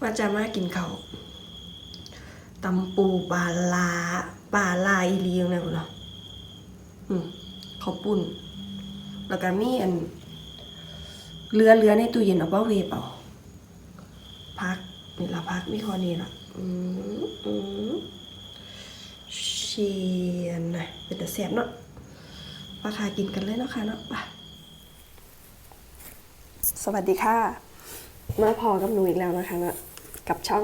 ว่าจะมากินเขาตำปูปลาลาปลาลาอีลียังไงพุ่นเนาะอืมเขาปุ่น แล้วก็มีอันเรือเรือในตู้เย็นเอาเป้าเวฟเอาพักนี่ละพักมีคอนี้ละอืมอืมเชียนนะเป็นแต่แสบเนาะราคากินกันเลยเนาะค่ะเนาะไปสวัสดีค่ะ มาพอกับหนูอีกแล้วนะคะนะกับช่อง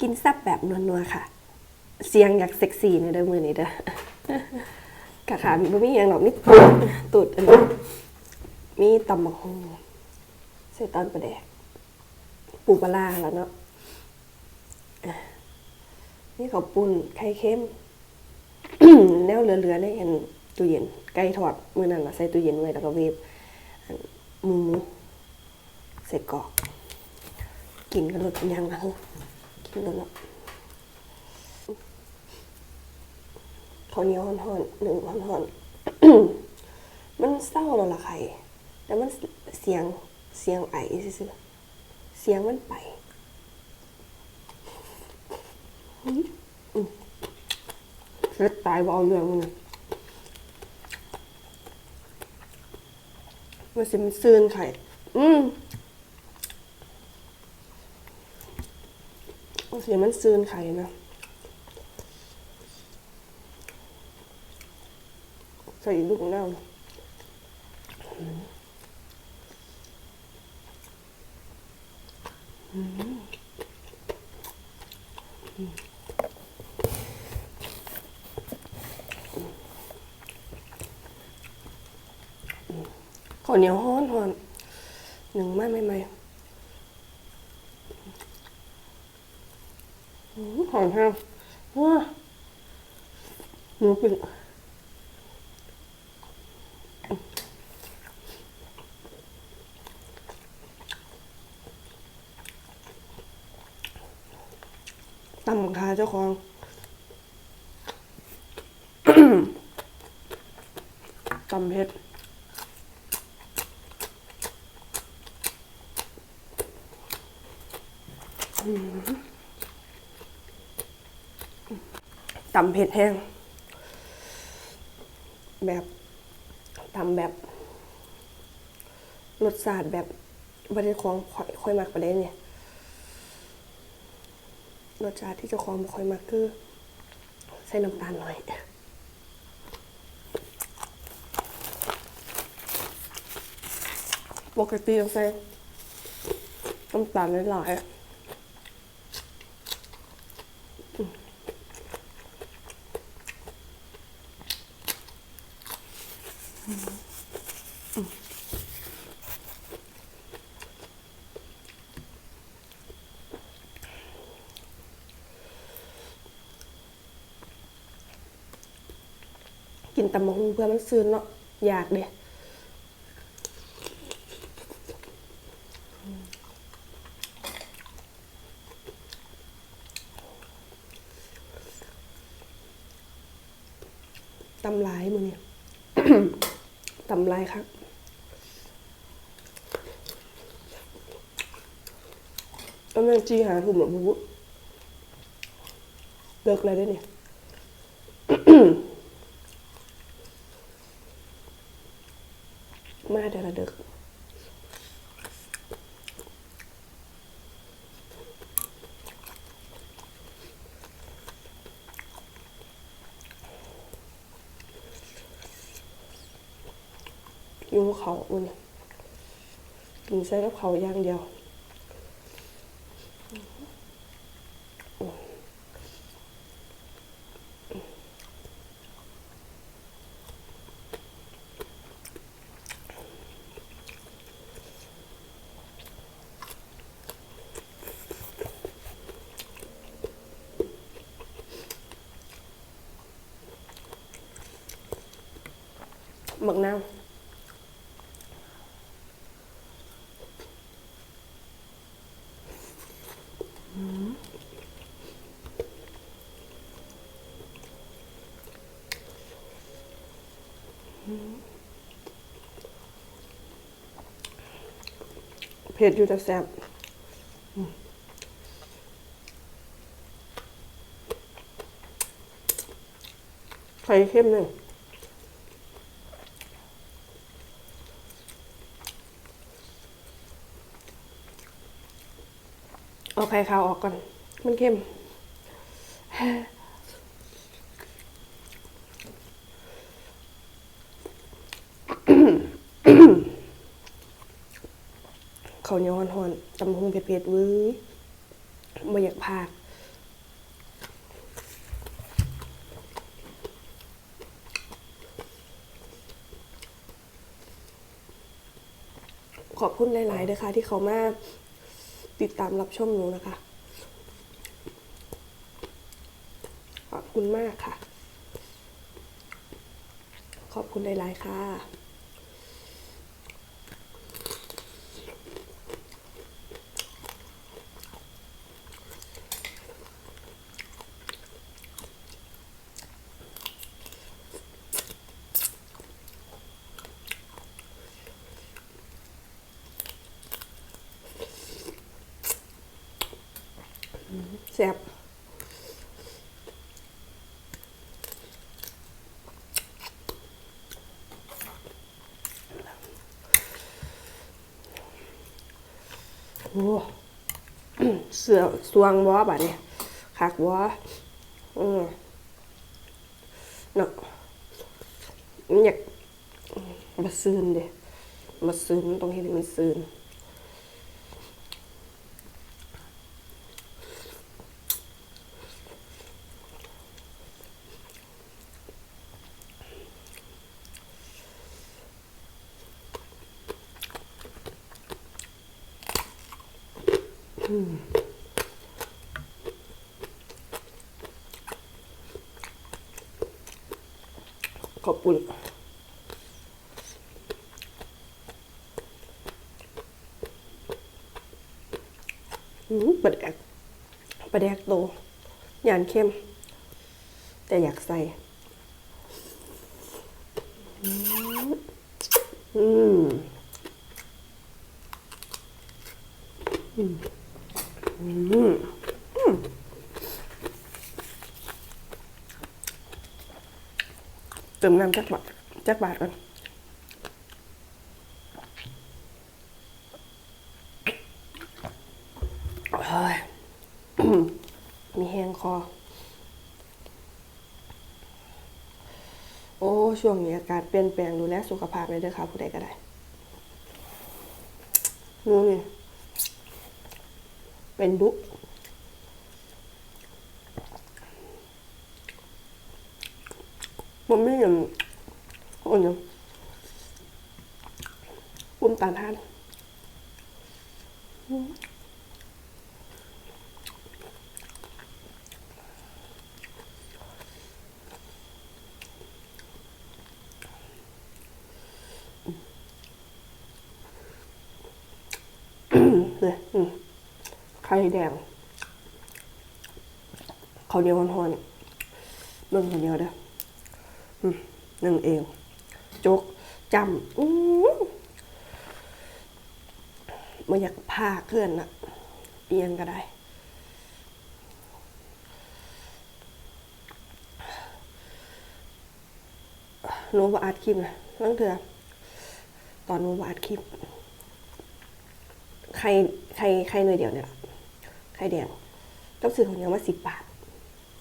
กินแซ่บแบบนัวๆค่ะ เสียงอยากเซ็กซี่ในเด้อมือนี้เด้อกะขามีบ่มีอย่างหรอกมีตูดตูดอันนี้มีตำบักฮงใส่ตอนประแดกปูปลาแล้วเนาะนี่เขาปุ่นไข่เค็มแนวเหลือๆในอันตู้เย็นไก่ทอดมื้อนั้นล่ะใส่ตู้เย็นไว้แล้วก็เวฟหมูใส่กรอก กินกันรถเป็นยังนะกินแล้วเนาะข้าวเหนียวห่อนๆหนึ่งห่อนๆมันเศร้าแล้วล่ะไข่แต่มันเสียงเสียงไอซื่อเสียงมันไปเล็ดตายบอาเรื่องมันน่ะมันสิมันซื่นไข่อืม เสียมันซืนไข่นะใส่ลูกหน้าข้าวเหนียวหนึ่งไม่ไม่ไม่อืม หอมแห้งว้าหนูเป็นตำบักคาเจ้าของตำเผ็ด ตำเผ็ดแห้ง แบบตำแบบรสชาติแบบบริของค่อยค่อยมักประเด็นเนี่ยรสชาติที่จ้าของบ่ค่อยมักคือใส่น้ำตาลหน่อยปกติต้องใส่น้ำตาลหลายๆ กินตำมะฮุงเพื่อมันซื้นเนาะอยากเด้ตำลายมือเนี่ยตำลายครับกำลังจีหาถุ่มหรอบุ๊เลิกอะไรได้เนี่ย มาแต่ละเดึก อยู่เขามันน่ะกินใส่กับเขาอย่างเดียวหมักน้ำ เผ็ดอยู่แต่แซ่บไข่เข้มหนึ่งเอาไข่ขาวออกก่อน มันเข้ม เขาเหนียวหอนๆตำหงเผ็ดๆเว้ยไม่อยากพากขอบคุณหลายๆด้วยค่ะที่เขามาติดตามรับชมหนูนะคะ ขอบคุณมากค่ะ ขอบคุณหลายๆค่ะ แซ่บโอ้เสือสวงวอบ่ะเนี่ยคักวออืมเนาะมันอยากมาซืนเด้มาซืนมันต้องเห็นมันซืน ขอบคุณอืมปลาแดกปลาแดกโตยานเข้ม แต่อยากใส่ อืม อืออืมอืม เติมน้ำจักบาทจักบาทก่อนเฮ้ยมีแห้งคอ โอ้ ช่วงนี้อากาศเปลี่ยนแปลงดูแลสุขภาพเลยเด้อค่ะ ผู้ใดก็ได้นู่นนี่ เป็นดุมันไม่ยังอ่อนยังปุ่มตานทานเลยอืมไข่แดงข้าเหนียวหอนๆเบิ่งข้าเหนียวเด้อหนึ่งเองจกจำอู้มันอยากพาเคลื่อนอะเอียงก็ได้หนูบ่อัดคลิปนะตั้งเถื่อตอนหนูบ่อัดคลิป ใคร ใคร ใครหน่วยเดียวเนี่ย ไข่แดงต้องซื้อของเหนียวมาสิบบาท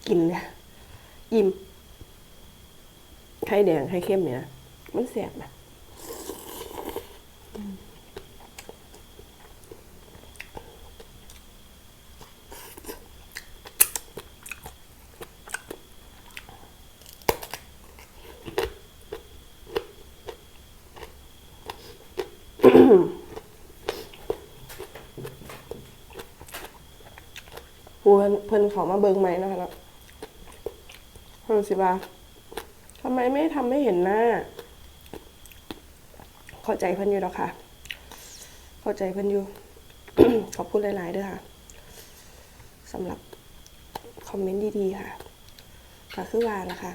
กินเนี่ยยิ้มไข่แดงไข่เข้มเนี่ย มันแสบนะ เพื่นเพื่นเขามาเบิงไหมนะคะเนาะเพื่นสิบาทำไมไม่ทำไม่เห็นหน้า เข้าใจเพื่นอยู่แล้วค่ะ เข้าใจเพื่นอยู่ ขอบคุณหลาย ๆ ด้วยค่ะสำหรับคอมเมนต์ดี ๆ ค่ะก็คือว่านะคะ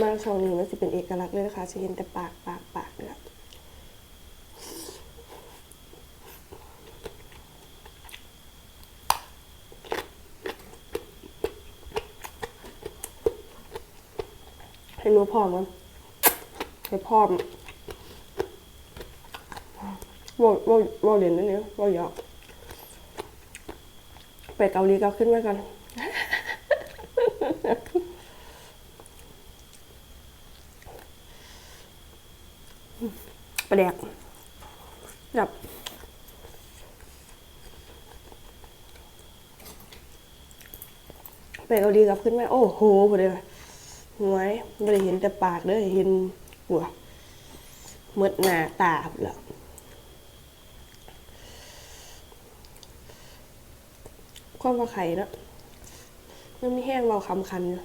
มาช่องนี้มันจะเป็นเอกลักษณ์เลยนะคะจะเห็นแต่ปากปากปากเนี่ย หนูพร้อมกันให้พร้อมว่าว่าว่าเรียนนั่นเลยว่าเยอะไปเกาหลีก็ขึ้นมากันประแดกแบบไปเกาหลีกับขึ้นมาโอ้โหบ่ได้ว่า หวยบ่เลยเห็นแต่ปากเด้อเห็นหัวเมดหน้าตาแล้วความว่าไข่เนาะมันมีแห้งเบาคำคันอยู่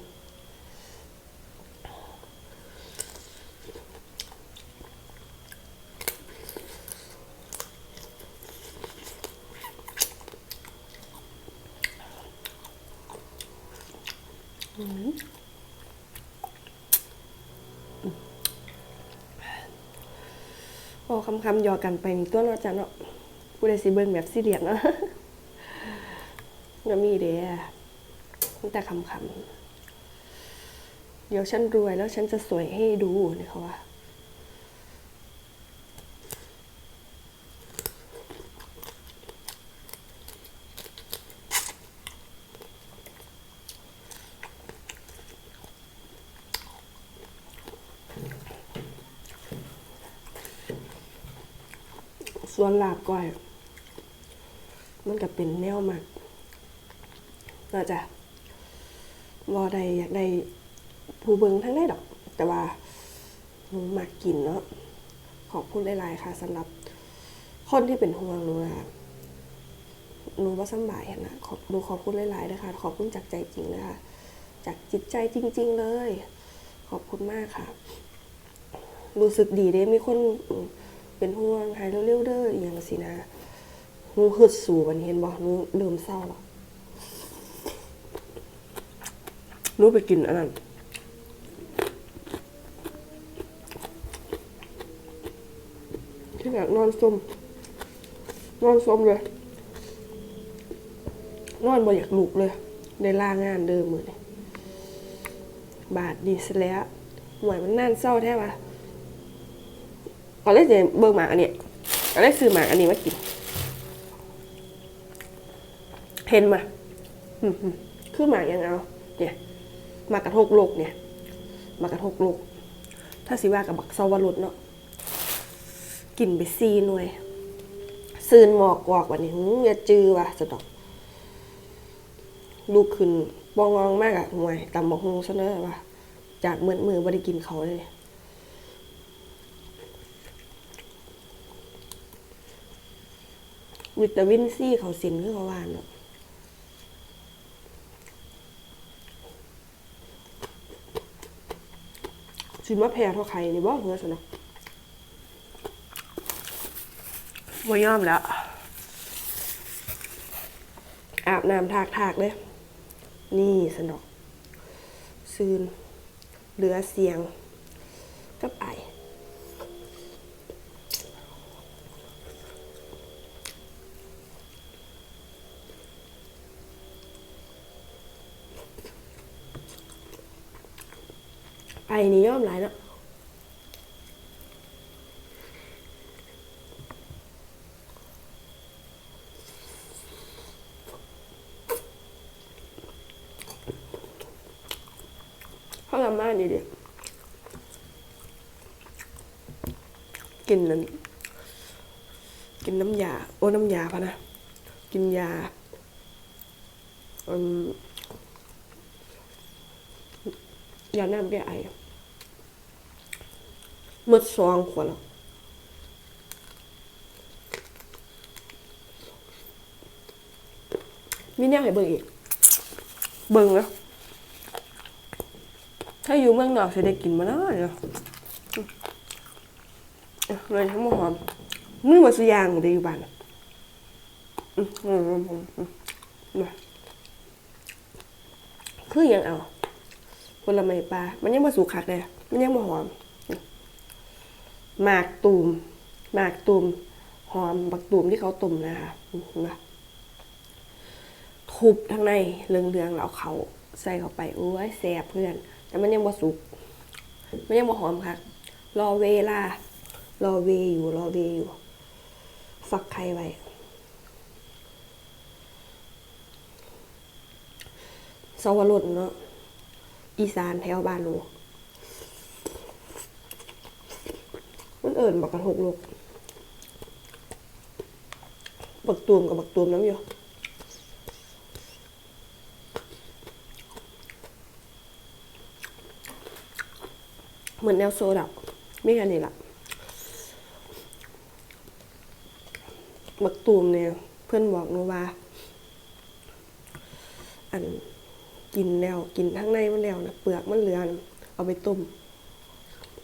เบา คำคำๆหยอกันไปนี่ตัวเนาะจ้ะเนาะผู้ใดสิเบิ่งแบบซีเรียสเนาะก็มีเด้อตั้งแต่คำคำๆเดี๋ยวฉันรวยแล้วฉันจะสวยให้ดูนี่เขาว่า ส่วนลาบก้อย มันก็เป็นแนวมักน่าจะวอใดอยากได้ผู้เบิงทั้งได้ดอก แต่ว่าหนูมักกินเนาะขอบคุณหลายๆค่ะสำหรับคนที่เป็นห่วงหนูนะคะหนูว่าสบายนะขอบหนูขอบคุณหลายๆนะคะขอบคุณจากใจจริงนะคะจากจิตใจจริง ๆ เลย ขอบคุณมากค่ะ รู้สึกดีเด้มีคน เป็นห่วงหายเร็วๆเด้ออหย่างสินะหนูฮึดสู่วันเห็นบ่หนูเริ่มเศร้าแล้วหนูไปกินอันนั้นที่แบบนอนสมนอนสมเลยนอนบ่อยากลุกเลยได้ลางานเดิมมือนบาทดีซะแล้วหวยมันน่านเศร้าแท้วะ ก็เลยจะเบิ่งหมากอันเนี้ยก็เลยซื้อหมากอันนี้มากิน เห็นมาคือหมากยังเอา เนี่ยหมากกระทกโลกเนี่ยหมากกระทกโลก ถ้าสิว่ากับบักซาวรสเนาะกินไปซีหน่วยซืนหมอกกวอกวันนี้หึอย่าจือว่ะสะดอกลูกขึ้นบององมากอะห่วยตำบอกฮงซะเนอะว่ะจากเมื่อมือบ่ได้กินเขาเลย วิตามินซีเขาสินคือเขาว่าเนาะสิมาแพ้เท่าใครนี่บ่เหือสนะบ่ยอมแล้ว อาบน้ำทากทากเลยนี่สนอกซืนเหลือเสียงกับไอ นี่ย่อมหลายเนาะเขาทำมาดีดิกินนั้นกินน้ำยา โอ้น้ำยาพะนะ กินยาอืมยาน้ำแก้ไอ หมดซองขวดแล้วมีแนวให้เบิ่งอีก เบิ่งนะถ้าอยู่เมืองนอกจะได้กินมาแล้วเนาะเลยทั้งหมดหอมมือมาสุยางได้อยู่บ้านอะอืมอืมอืมอืมอืมมาคือยังเอาผลไม้ปลา มันยังมาสุกคักเลยมันยังมาหอม หมากตูมหมากตูมหอมบักตูมที่เขาตุ่มนะคะนะทุบทั้งในเรืองๆแล้วเขาใส่เข้าไปโอ้ยแสบเพื่อน แต่มันยังบ่สุกไม่ยังบ่หอมค่ะ รอเวลารอเวอยู่รอเวอยู่ฝักไข่ไว้สวรสเนาะอีสานแถวบ้านหนู มันเอิ่นบักกระทกลูกบักตูมกับบักตูมน้ำอยู่เหมือนแนวโซดับไม่กันนี่ละบักตูมเนี่ย เพื่อนบอกนูว่า อันกินแล้วกินทั้งในมันแล้วนะเปลือกมันเหลือนะเอาไปต้ม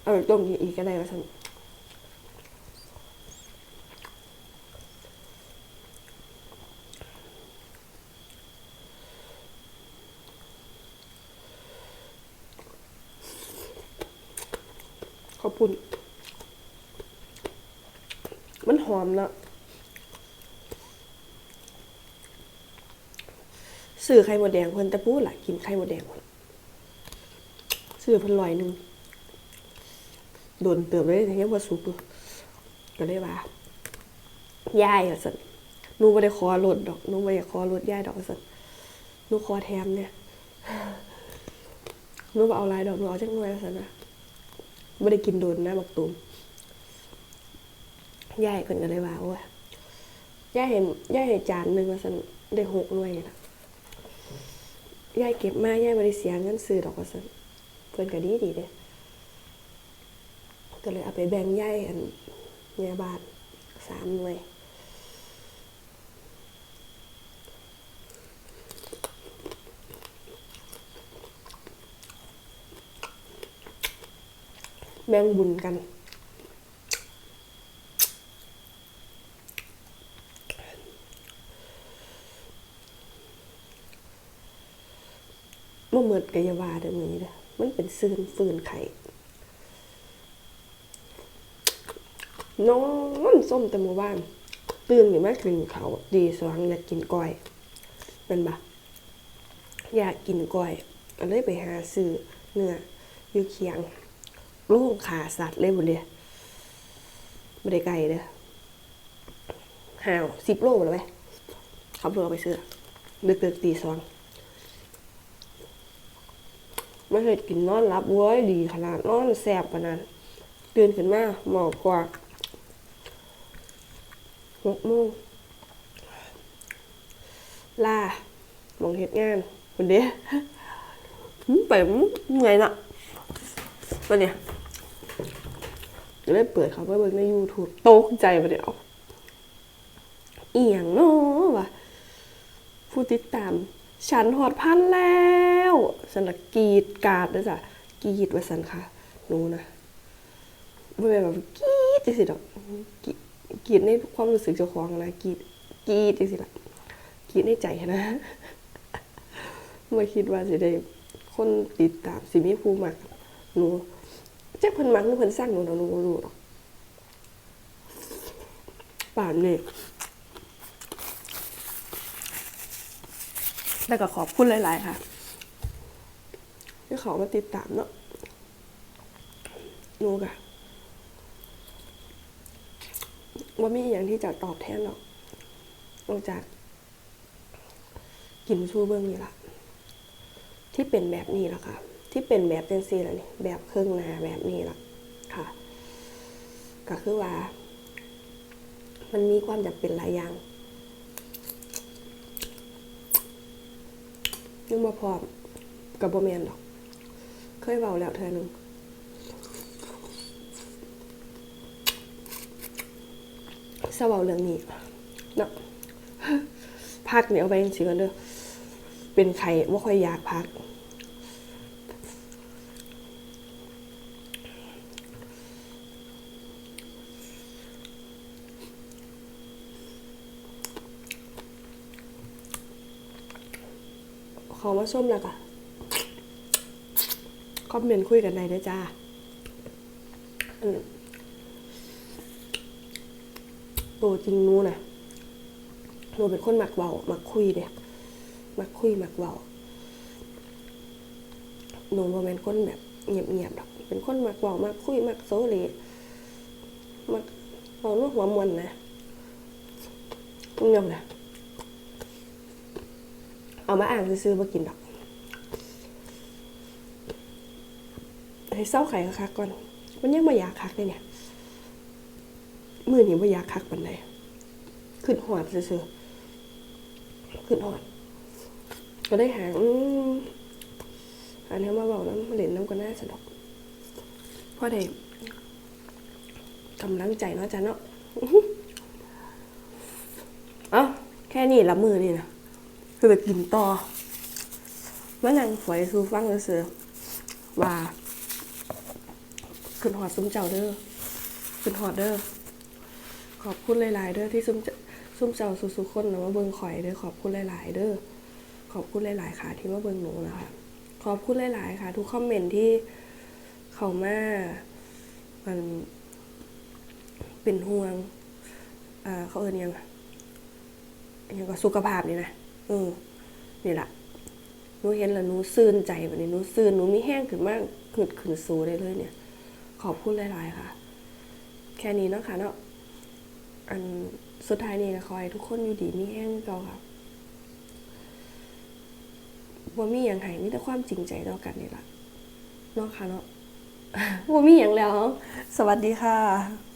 เอาไปต้มอีกก็ได้ว่าฉันขอบคุณ มันห อมเนาะซื้อไข่มดแดงเพิ่นแต่ปู้ล่ะกินไข่มดแดงพุ่นซื้อเพิ่นร้อยหนึ่งโดนเติบเลยยังบ่สุกก็เลยว่ายายว่าซั่นนูบ่ได้ขอลดดอกนูบ่ได้ขอลดยายดอกว่าซั่นนูขอแถมเนี่ยนูบ่เอาลายดอกนูเอาจักหน่อยว่าซั่นนะบ่ได้กินโดนนะบักตูม ยายเพิ่นก็เลยว่าโอ้ยยายเห็นยายเห็นจานหนึ่งว่าซั่นได้หกหน่วยนะยายเก็บมายายบริเสียเงินซื้อดอกกระสันเพื่อนก็ดีดีเด้ก็เลยเอาไปแบ่งยายอันยาบาทสามหน่วยแบ่งบุญกัน บ่เหมือนกายาวาเด้อมื้อนี้เด้อมันเป็นซื่นฟืนไข่น้องส้มแต่เมื่อวานตื่นขึ้นมากินเขาดีสว่างอยากกินก้อยเป็นปะอยากกินก้อยก็เลยไปหาซื้อเนื้ออยู่เคียงโล่งขาสัตว์เลยบุเดียไม่ได้ไกลเด้อห่าวสิบโลเลยไหมขับรถเอาไปซื้อดึกๆตีสอง ไม่เคยกินนอนรับเว้ยดีขนาดนอนแสบขนาดตื่นขึ้นมาหมอบกว่าหกโมงลาหมองเหตุงานคนเดียวหืมไปเมื่อยน่ะมาเนี่ยก็เลยเปิดเขาไปเบิ่งใน YouTube ตกใจมาเดี๋ยวเอียงเนาะวะผู้ติดตาม ฉันหอดพันแล้วสันละกรีดกาดนะจ๊ะกรีดว่าสันค่ะหนูนะไม่เป็นแบบกรีดจังสิดอกกรีดในความรู้สึกเจ้าของนะกรีดกรีดจังสิละกรีดในใจนะไม่คิดว่าสิได้คนติดตามสิมีผู้มักหนูแจ็คเพิ่นมักหรือเพิ่นสร้างหนูนะหนูรู้หรอกป่านนี้ แล้วก็ขอบคุณหลาย ๆ ค่ะที่เขามาติดตามเนาะหนูกะว่ามีอย่างที่จะตอบแทนหรอกนอกจากกินชูเบื้องนี่ละที่เป็นแบบนี้ละค่ะ ที่เป็นแบบเป็นซีละนี่แบบเครื่องนาแบบนี้ละค่ะ ก็คือว่า มันมีความจำเป็นหลายอย่าง ยังมาพร้อมกับโบแมนดอก เคยเบาแล้วเธอหนึ่งเศร้าเบาเรื่องนี้เนาะพักเนี่ยเอาไปจริงๆกันเด้อเป็นใครว่าค่อยอยากพัก ขอมาส้มแล้วก็คอมเมนต์คุยกันได้ด้จ้าอืมตัวจริงนู้นะหนูเป็นคนหมักเบามักคุยเด้มักคุยมักเบาหนูบ่แม่นคนแบบเงียบๆดอก เป็นคนหมักเว้ามักคุยมักโซเลยมักเว้านัวหัวมวนนะมึงยอมนะ เอามาอ่านซื้อๆบ่กินดอก ให้เศร้าไข่คักก่อน มันยังบ่อยากคักเลยเนี่ย มือนี้บ่อยากคักปานใดขึ้นหอดซื่อๆขึ้นหอด ก็ได้หาอืมอันนี้มาบอกน้ำมาเล่นน้ำก็น่าสนุกเพราะได้กำลังใจเนาะจ้ะเนาะ เอ้า แค่นี้ละมือนี่นะ คือไปกินต่อมานั่งฝอยคือฟังเสือว่าขึ้นหอดซุ้มเจ้าเด้อขึ้นหอดเด้อขอบคุณหลาย ๆ เด้อที่ซุ้มเจ้าซุ้มเจ้าสุๆคนนะมาเบิ่งข่อยเด้อขอบคุณหลาย ๆ เด้อขอบคุณหลาย ๆ ค่ะ ที่มาเบิ่งหนูนะคะขอบคุณหลาย ๆ ค่ะ ทุกคอมเมนต์ที่เขามามันเป็นห่วง เขาเอินยังยังก็สุขภาพนี่นะ ออนี่แหละหนูเห็นแล้วหนูซื่นใจแบบนี้หนูซื่นหนูมีแห้งขึ้นมากขึ้นขึ้นสูได้เลยเนี่ย ขอบคุณหลายๆค่ะ แค่นี้เนาะค่ะเนาะอันสุดท้ายนี่ก็ขอให้ทุกคนอยู่ดีมีแห้งเก่าค่ะว่ามีอย่างไห้มีแต่ความจริงใจต่อกันนี่แหละเนาะค่ะเนาะว่ามีอย่างแล้ว สวัสดีค่ะ